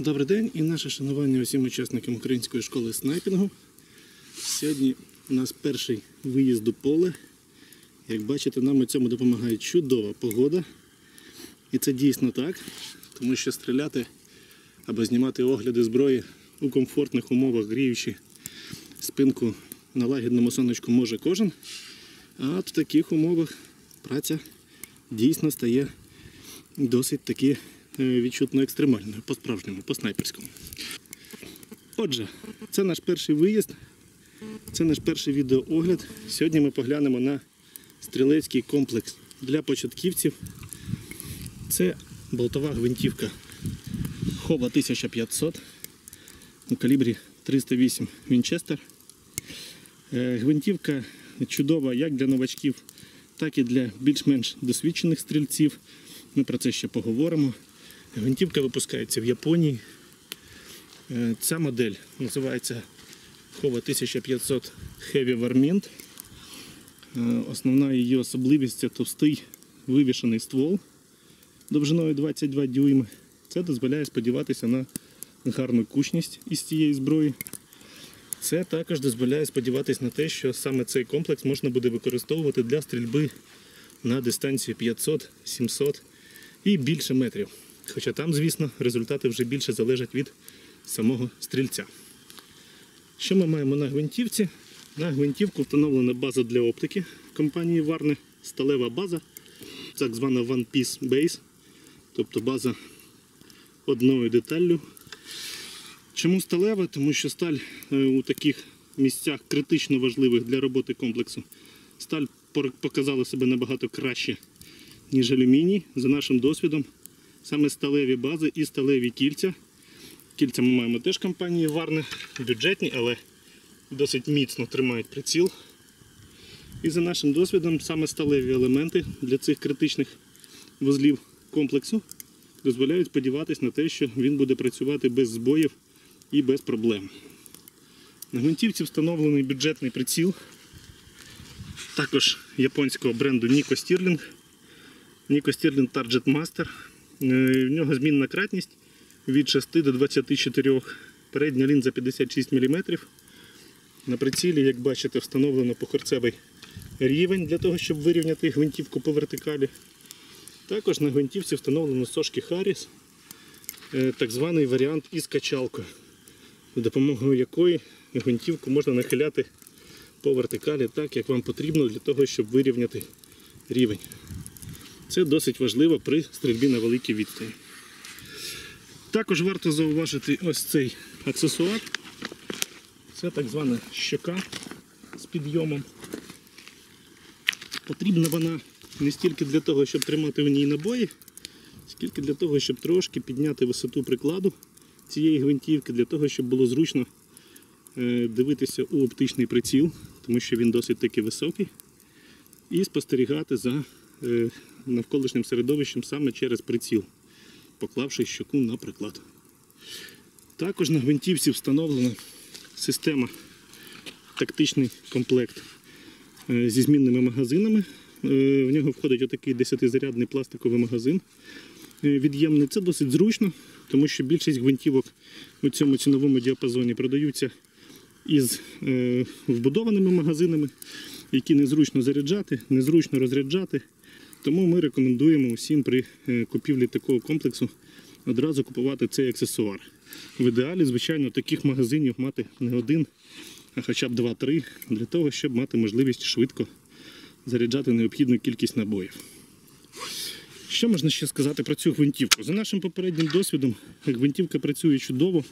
Добрий день і наше шанування усім учасникам української школи снайпінгу. Сьогодні у нас перший виїзд до поля. Як бачите, нам у цьому допомагає чудова погода. І це дійсно так, тому що стріляти або знімати огляди зброї у комфортних умовах, гріючи спинку на лагідному сонечку може кожен. А в таких умовах праця дійсно стає досить таки відчутно екстремальною, по-справжньому, по-снайперському. Отже, це наш перший виїзд, це наш перший відеоогляд. Сьогодні ми поглянемо на стрілецький комплекс для початківців. Це болтова гвинтівка Хова 1500 у калібрі 308 Вінчестер. Е, Гвинтівка чудова як для новачків, так і для більш-менш досвідчених стрільців. Ми про це ще поговоримо. Гвинтівка випускається в Японії. Е, Ця модель називається Хова 1500 Heavy Varmint. Е, Основна її особливість це товстий вивішений ствол довжиною 22 дюйми. Це дозволяє сподіватися на гарну кучність із цієї зброї. Це також дозволяє сподіватися на те, що саме цей комплекс можна буде використовувати для стрільби на дистанцію 500, 700 і більше метрів. Хоча там, звісно, результати вже більше залежать від самого стрільця. Що ми маємо на гвинтівці? На гвинтівку встановлена база для оптики компанії Warne, сталева база, так звана One Piece Base, тобто база одною деталлю. Чому сталева? Тому що сталь е, у таких місцях критично важливих для роботи комплексу. Сталь показала себе набагато краще, ніж алюміній. За нашим досвідом, саме сталеві бази і сталеві кільця. Кільця ми маємо теж компанії Варне, бюджетні, але досить міцно тримають приціл. І за нашим досвідом, саме сталеві елементи для цих критичних вузлів комплексу дозволяють сподіватися на те, що він буде працювати без збоїв і без проблем. На гвинтівці встановлений бюджетний приціл, також японського бренду Nico Stirling. Nico Stirling Target Master. Е, В нього змінна кратність від 6 до 24. Передня лінза 56 мм. На прицілі, як бачите, встановлено похорцевий рівень для того, щоб вирівняти гвинтівку по вертикалі. Також на гвинтівці встановлено сошки Harris, е, так званий варіант із качалкою, допомогою якої гвинтівку можна нахиляти по вертикалі так, як вам потрібно для того, щоб вирівняти рівень. Це досить важливо при стрільбі на великій відстані. Також варто зауважити ось цей аксесуар. Це так звана щока з підйомом. Потрібна вона не стільки для того, щоб тримати в ній набої, скільки для того, щоб трошки підняти висоту прикладу цієї гвинтівки, для того, щоб було зручно е, дивитися у оптичний приціл, тому що він досить таки високий, і спостерігати за навколишнім середовищем саме через приціл, поклавши щоку на приклад. Також на гвинтівці встановлена система тактичний комплект е, зі змінними магазинами. Е, В нього входить отакий 10-зарядний пластиковий магазин е, від'ємний. Це досить зручно, тому що більшість гвинтівок у цьому ціновому діапазоні продаються із е, вбудованими магазинами, які незручно заряджати, незручно розряджати. Тому ми рекомендуємо усім при е, купівлі такого комплексу одразу купувати цей аксесуар. В ідеалі, звичайно, таких магазинів мати не один, а хоча б 2-3, для того, щоб мати можливість швидко заряджати необхідну кількість набоїв. Що можна ще сказати про цю гвинтівку? За нашим попереднім досвідом, гвинтівка працює чудово.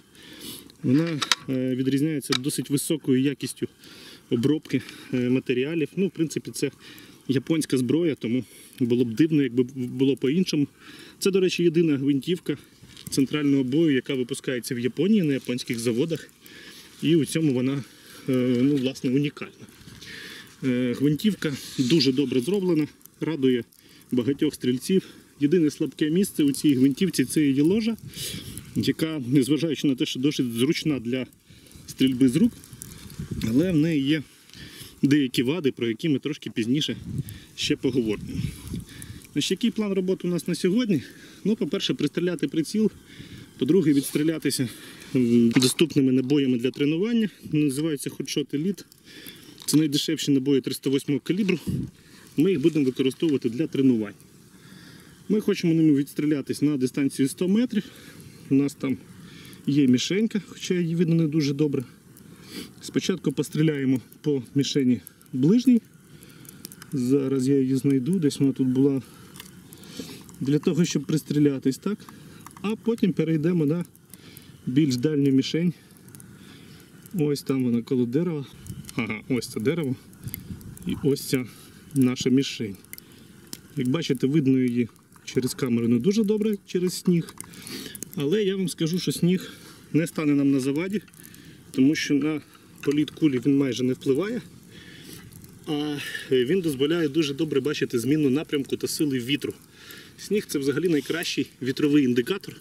Вона е, відрізняється досить високою якістю обробки е, матеріалів. Ну, в принципі, це японська зброя, тому було б дивно, якби було по-іншому. Це, до речі, єдина гвинтівка центрального бою, яка випускається в Японії на японських заводах. І у цьому вона е, ну, власне, унікальна. Е, Гвинтівка дуже добре зроблена, радує багатьох стрільців. Єдине слабке місце у цій гвинтівці це її ложа, яка, незважаючи на те, що досить зручна для стрільби з рук, але в неї є деякі вади, про які ми трошки пізніше ще поговоримо. Значить, який план роботи у нас на сьогодні? Ну, по-перше, пристріляти приціл По-друге, відстрілятися доступними набоями для тренування. Називається Hotshot Elite. Це найдешевші набої 308 калібру. Ми їх будемо використовувати для тренувань. Ми хочемо ними відстрілятись на дистанцію 100 метрів. У нас там є мішенька, хоча її видно не дуже добре. Спочатку постріляємо по мішені ближній. Зараз я її знайду, десь вона тут була для того, щоб пристрілятись, так? А потім перейдемо на більш дальню мішень. Ось там вона коло дерева. Ага, ось це дерево. І ось ця наша мішень. Як бачите, видно її через камеру не дуже добре, через сніг. Але я вам скажу, що сніг не стане нам на заваді, тому що на політ кулі він майже не впливає. А він дозволяє дуже добре бачити зміну напрямку та сили вітру. Сніг це взагалі найкращий вітровий індикатор,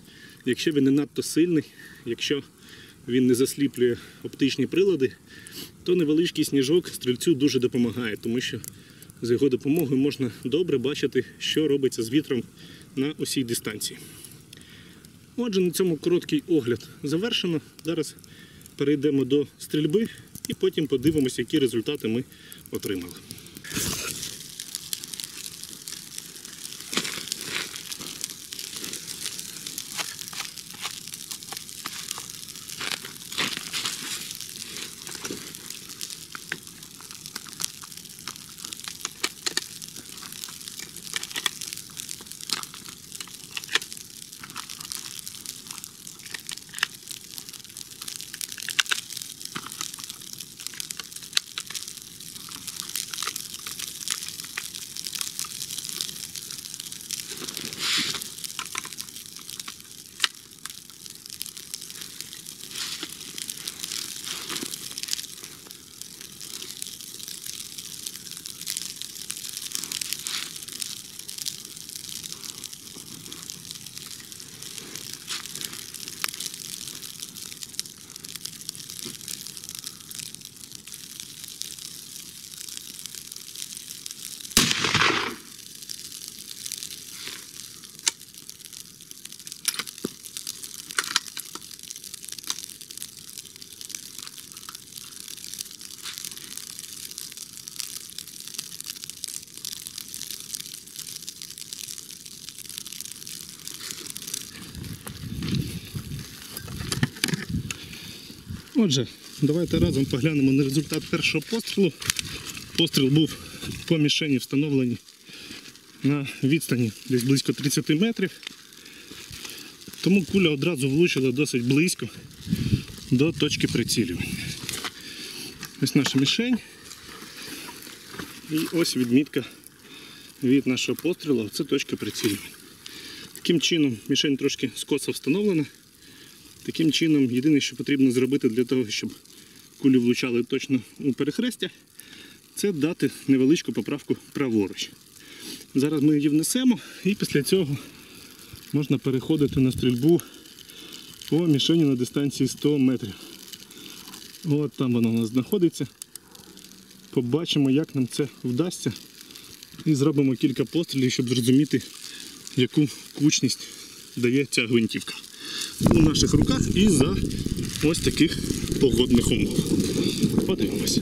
якщо він не надто сильний, якщо він не засліплює оптичні прилади, то невеличкий сніжок стрільцю дуже допомагає, тому що з його допомогою можна добре бачити, що робиться з вітром на усій дистанції. Отже, на цьому короткий огляд завершено. Зараз перейдемо до стрільби і потім подивимося, які результати ми отримали. Отже, давайте разом поглянемо на результат першого пострілу. Постріл був по мішені встановлений на відстані десь близько 30 метрів. Тому куля одразу влучила досить близько до точки прицілювання. Ось наша мішень. І ось відмітка від нашого пострілу. Це точка прицілювання. Таким чином мішень трошки скоса встановлена. Таким чином, єдине, що потрібно зробити для того, щоб кулі влучали точно у перехрестя, це дати невеличку поправку праворуч. Зараз ми її внесемо і після цього можна переходити на стрільбу по мішені на дистанції 100 метрів. От там вона у нас знаходиться. Побачимо, як нам це вдасться. І зробимо кілька пострілів, щоб зрозуміти, яку кучність дає ця гвинтівка у наших руках і за ось таких погодних умов. Подивимося.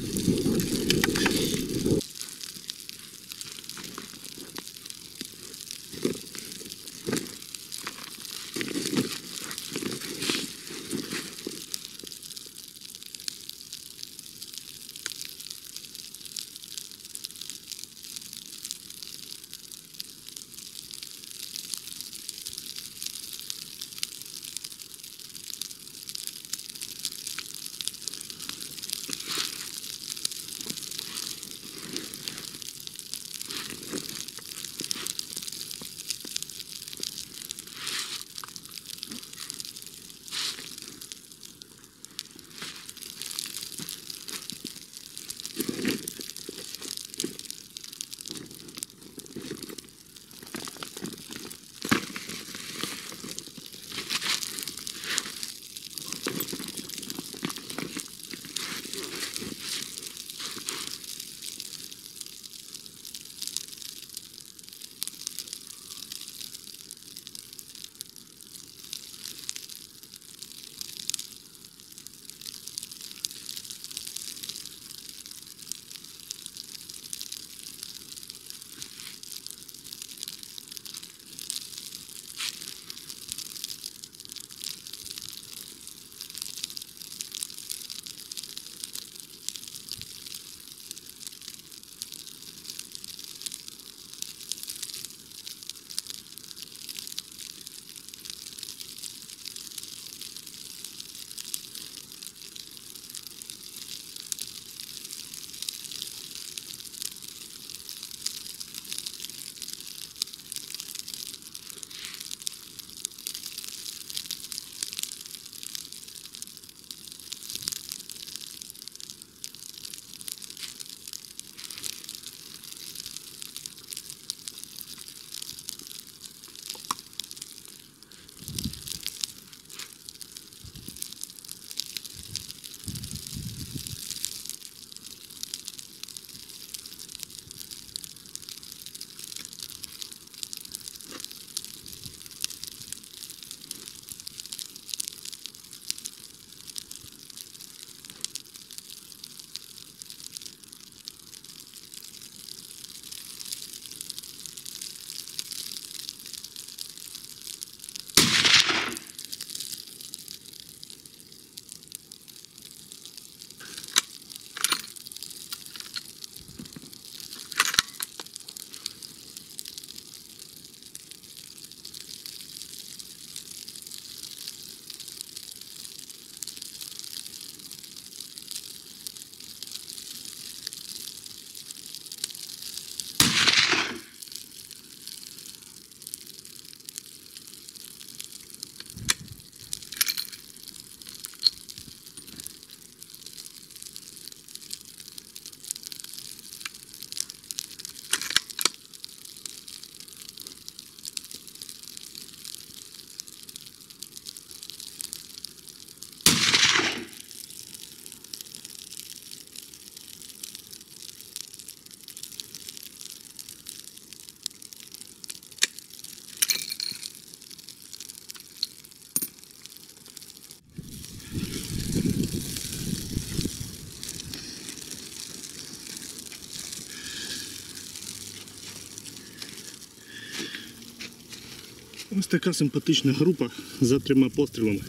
Ось така симпатична група за трьома пострілами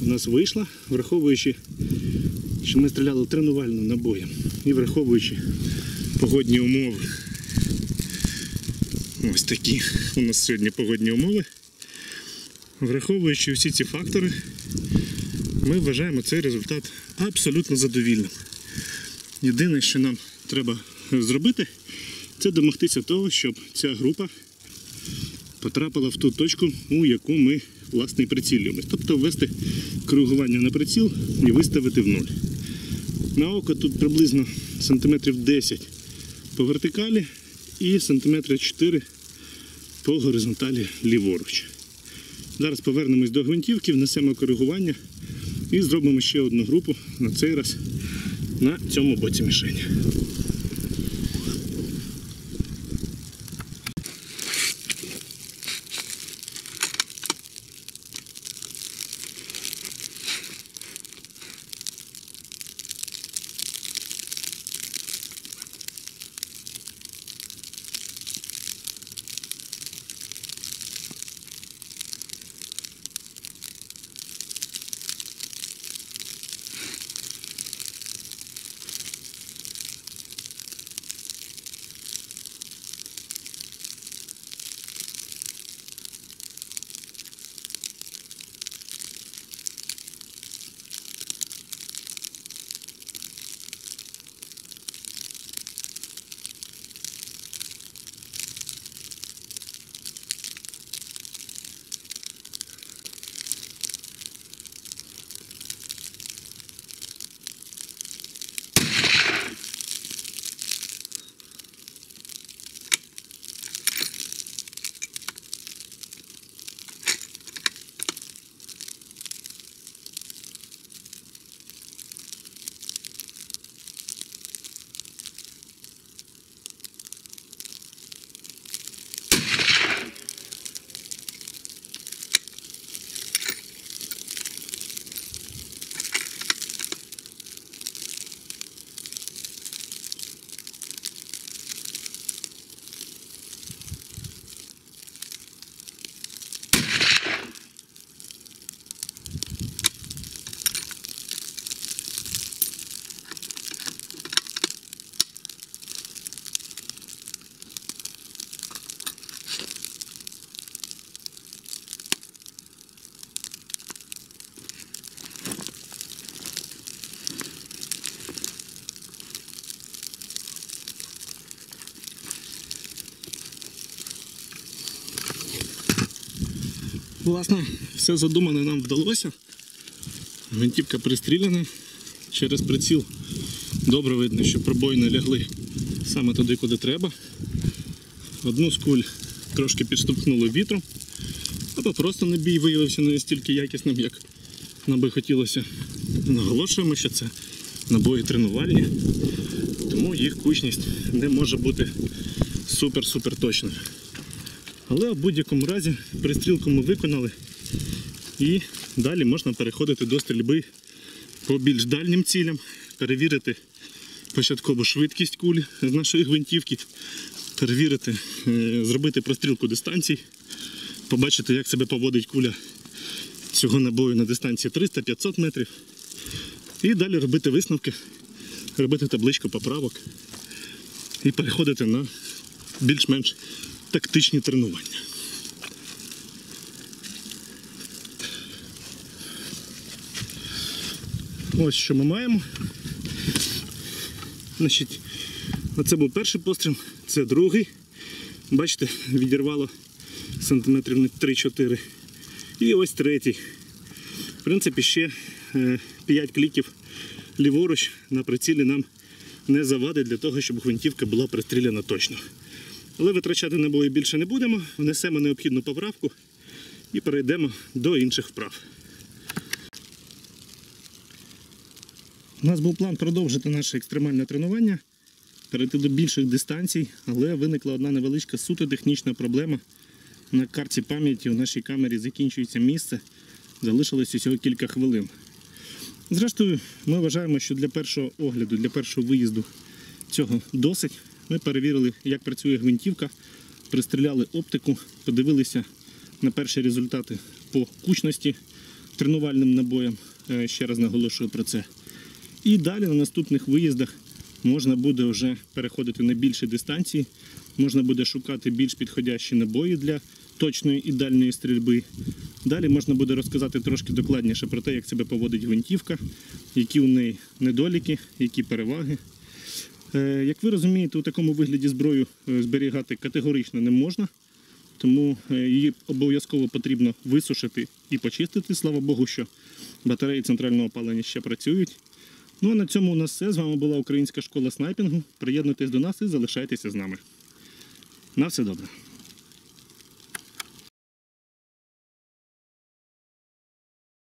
у нас вийшла, враховуючи, що ми стріляли тренувальним набоєм і враховуючи погодні умови. Ось такі у нас сьогодні погодні умови. Враховуючи всі ці фактори, ми вважаємо цей результат абсолютно задовільним. Єдине, що нам треба зробити, це домогтися того, щоб ця група потрапила в ту точку, у яку ми власне і прицілюємось. Тобто ввести коригування на приціл і виставити в нуль. На око тут приблизно сантиметрів 10 по вертикалі і сантиметрів 4 по горизонталі ліворуч. Зараз повернемось до гвинтівки, внесемо коригування і зробимо ще одну групу на цей раз на цьому боці мішені. Власне, все задумане нам вдалося. Гвинтівка пристріляна через приціл. Добре видно, що пробоїни лягли саме туди, куди треба. Одну з куль трошки підштовхнуло вітром, або просто набій виявився не настільки якісним, як нам би хотілося. Наголошуємо, що це набої тренувальні, тому їх кучність не може бути супер-супер точною. Але в будь-якому разі пристрілку ми виконали і далі можна переходити до стрільби по більш дальнім цілям, перевірити початкову швидкість кулі з нашої гвинтівки, перевірити, е, зробити прострілку дистанцій, побачити, як себе поводить куля цього набою на дистанції 300-500 метрів. І далі робити висновки, робити табличку поправок і переходити на більш-менш тактичні тренування. Ось що ми маємо. Значить, оце був перший постріл, це другий. Бачите, відірвало сантиметрів на 3-4. І ось третій. В принципі, ще 5 кліків ліворуч на прицілі нам не завадить для того, щоб гвинтівка була пристріляна точно. Але витрачати набої більше не будемо, внесемо необхідну поправку і перейдемо до інших вправ. У нас був план продовжити наше екстремальне тренування, перейти до більших дистанцій, але виникла одна невеличка суто технічна проблема. На карті пам'яті у нашій камері закінчується місце, залишилось усього кілька хвилин. Зрештою, ми вважаємо, що для першого огляду, для першого виїзду цього досить. Ми перевірили, як працює гвинтівка, пристріляли оптику, подивилися на перші результати по кучності тренувальним набоям. Е, Ще раз наголошую про це. І далі на наступних виїздах можна буде вже переходити на більші дистанції, можна буде шукати більш підходящі набої для точної і дальньої стрільби. Далі можна буде розказати трошки докладніше про те, як себе поводить гвинтівка, які у неї недоліки, які переваги. Е, Як ви розумієте, у такому вигляді зброю е, зберігати категорично не можна, тому е, її обов'язково потрібно висушити і почистити. Слава Богу, що батареї центрального опалення ще працюють. Ну а на цьому у нас все. З вами була Українська школа снайпінгу. Приєднуйтесь до нас і залишайтеся з нами. На все добре.